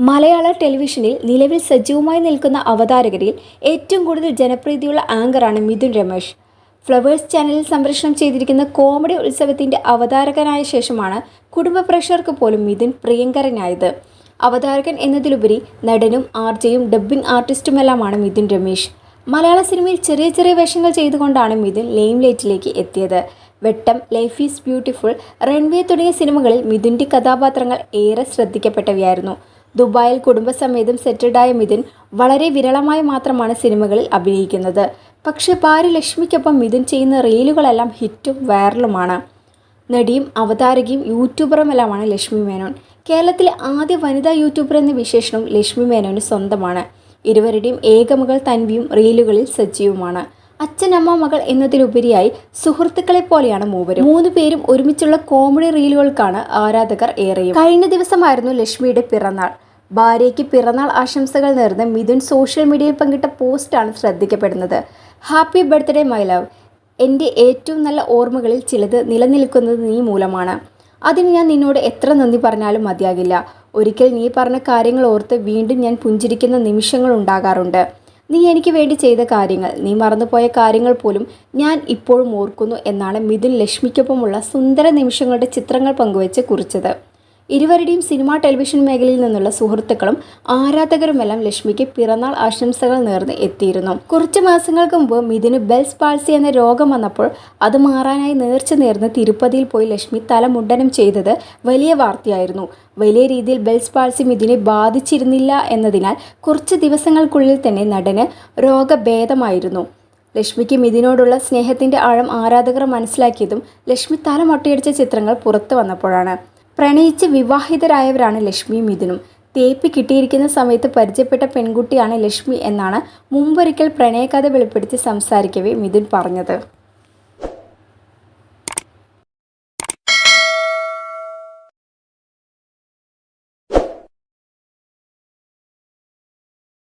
മലയാള ടെലിവിഷനിൽ നിലവിൽ സജീവമായി നിൽക്കുന്ന അവതാരകരിൽ ഏറ്റവും കൂടുതൽ ജനപ്രീതിയുള്ള ആങ്കറാണ് മിഥുൻ രമേശ്. ഫ്ലവേഴ്സ് ചാനലിൽ സംപ്രേഷണം ചെയ്തിരിക്കുന്ന കോമഡി ഉത്സവത്തിന്റെ അവതാരകനായ ശേഷമാണ് കുടുംബ പ്രേക്ഷകർക്ക് പോലും മിഥുൻ പ്രിയങ്കരനായത്. അവതാരകൻ എന്നതിലുപരി നടനും ആർജയും ഡബ്ബിംഗ് ആർട്ടിസ്റ്റുമെല്ലാമാണ് മിഥുൻ രമേശ്. മലയാള സിനിമയിൽ ചെറിയ ചെറിയ വേഷങ്ങൾ ചെയ്തുകൊണ്ടാണ് മിഥുൻ ലെയിം ലൈറ്റിലേക്ക് എത്തിയത്. Vettam life is beautiful runway തുടങ്ങിയ സിനിമകളിൽ മിഥുന്റെ കഥാപാത്രങ്ങൾ ഏറെ ശ്രദ്ധിക്കപ്പെട്ടവയായിരുന്നു. ദുബായിൽ കുടുംബസമേതം സെറ്റഡായ മിഥുൻ വളരെ വിരളമായി മാത്രമാണ് സിനിമകളിൽ അഭിനയിക്കുന്നത്. പക്ഷേ ഭാര്യ ലക്ഷ്മിക്കൊപ്പം മിഥുൻ ചെയ്യുന്ന റീലുകളെല്ലാം ഹിറ്റും വൈറലുമാണ്. നടിയും അവതാരകയും യൂട്യൂബറുമെല്ലാമാണ് ലക്ഷ്മി മേനോൻ. കേരളത്തിലെ ആദ്യ വനിതാ യൂട്യൂബർ എന്ന വിശേഷണം ലക്ഷ്മി മേനോന് സ്വന്തമാണ്. ഇരുവരുടെയും ഏകമകൾ തൻവിയും റീലുകളിൽ സജീവമാണ്. അച്ഛനമ്മ മകൾ എന്നതിലുപരിയായി സുഹൃത്തുക്കളെ പോലെയാണ് മൂവരും. മൂന്ന് പേരും ഒരുമിച്ചുള്ള കോമഡി റീലുകൾക്കാണ് ആരാധകർ ഏറെയും. കഴിഞ്ഞ ദിവസമായിരുന്നു ലക്ഷ്മിയുടെ പിറന്നാൾ. ഭാര്യയ്ക്ക് പിറന്നാൾ ആശംസകൾ നേർന്ന് മിഥുൻ സോഷ്യൽ മീഡിയയിൽ പങ്കിട്ട പോസ്റ്റാണ് ശ്രദ്ധിക്കപ്പെടുന്നത്. ഹാപ്പി ബർത്ത്ഡേ മൈ ലവ് എന്റെ ഏറ്റവും നല്ല ഓർമ്മകളിൽ ചിലത് നിലനിൽക്കുന്നത് നീ മൂലമാണ്. അതിന് ഞാൻ നിന്നോട് എത്ര നന്ദി പറഞ്ഞാലും മതിയാകില്ല. ഒരിക്കൽ നീ പറഞ്ഞ കാര്യങ്ങൾ ഓർത്ത് വീണ്ടും ഞാൻ പുഞ്ചിരിക്കുന്ന നിമിഷങ്ങൾ ഉണ്ടാകാറുണ്ട്. നീ എനിക്ക് വേണ്ടി ചെയ്ത കാര്യങ്ങൾ നീ മറന്നുപോയ കാര്യങ്ങൾ പോലും ഞാൻ ഇപ്പോഴും ഓർക്കുന്നു എന്നാണ് മിഥുൻ ലക്ഷ്മിക്കൊപ്പമുള്ള സുന്ദര നിമിഷങ്ങളുടെ ചിത്രങ്ങൾ പങ്കുവച്ച് കുറിച്ചത്. ഇരുവരുടെയും സിനിമാ ടെലിവിഷൻ മേഖലയിൽ നിന്നുള്ള സുഹൃത്തുക്കളും ആരാധകരുമെല്ലാം ലക്ഷ്മിക്ക് പിറന്നാൾ ആശംസകൾ നേർന്ന് എത്തിയിരുന്നു. കുറച്ച് മാസങ്ങൾക്ക് മുമ്പ് മിഥുന് ബെൽസ് പാൾസി എന്ന രോഗം വന്നപ്പോൾ അത് മാറാനായി നേർച്ച നേർന്ന് തിരുപ്പതിയിൽ പോയി ലക്ഷ്മി തലമുണ്ടനം ചെയ്തത് വലിയ വാർത്തയായിരുന്നു. വലിയ രീതിയിൽ ബെൽസ് പാൾസി മിഥുനെ ബാധിച്ചിരുന്നില്ല എന്നതിനാൽ കുറച്ച് ദിവസങ്ങൾക്കുള്ളിൽ തന്നെ നടന് രോഗഭേദമായിരുന്നു. ലക്ഷ്മിക്ക് മിഥുനോടുള്ള സ്നേഹത്തിന്റെ ആഴം ആരാധകർ മനസ്സിലാക്കിയതും ലക്ഷ്മി തല മൊട്ടയടിച്ച ചിത്രങ്ങൾ പുറത്തു വന്നപ്പോഴാണ്. പ്രണയിച്ച് വിവാഹിതരായവരാണ് ലക്ഷ്മിയും മിഥുനും. തേപ്പി കിട്ടിയിരിക്കുന്ന സമയത്ത് പരിചയപ്പെട്ട പെൺകുട്ടിയാണ് ലക്ഷ്മി എന്നാണ് മുമ്പൊരിക്കൽ പ്രണയകഥ വെളിപ്പെടുത്തി സംസാരിക്കവേ മിഥുൻ പറഞ്ഞത്.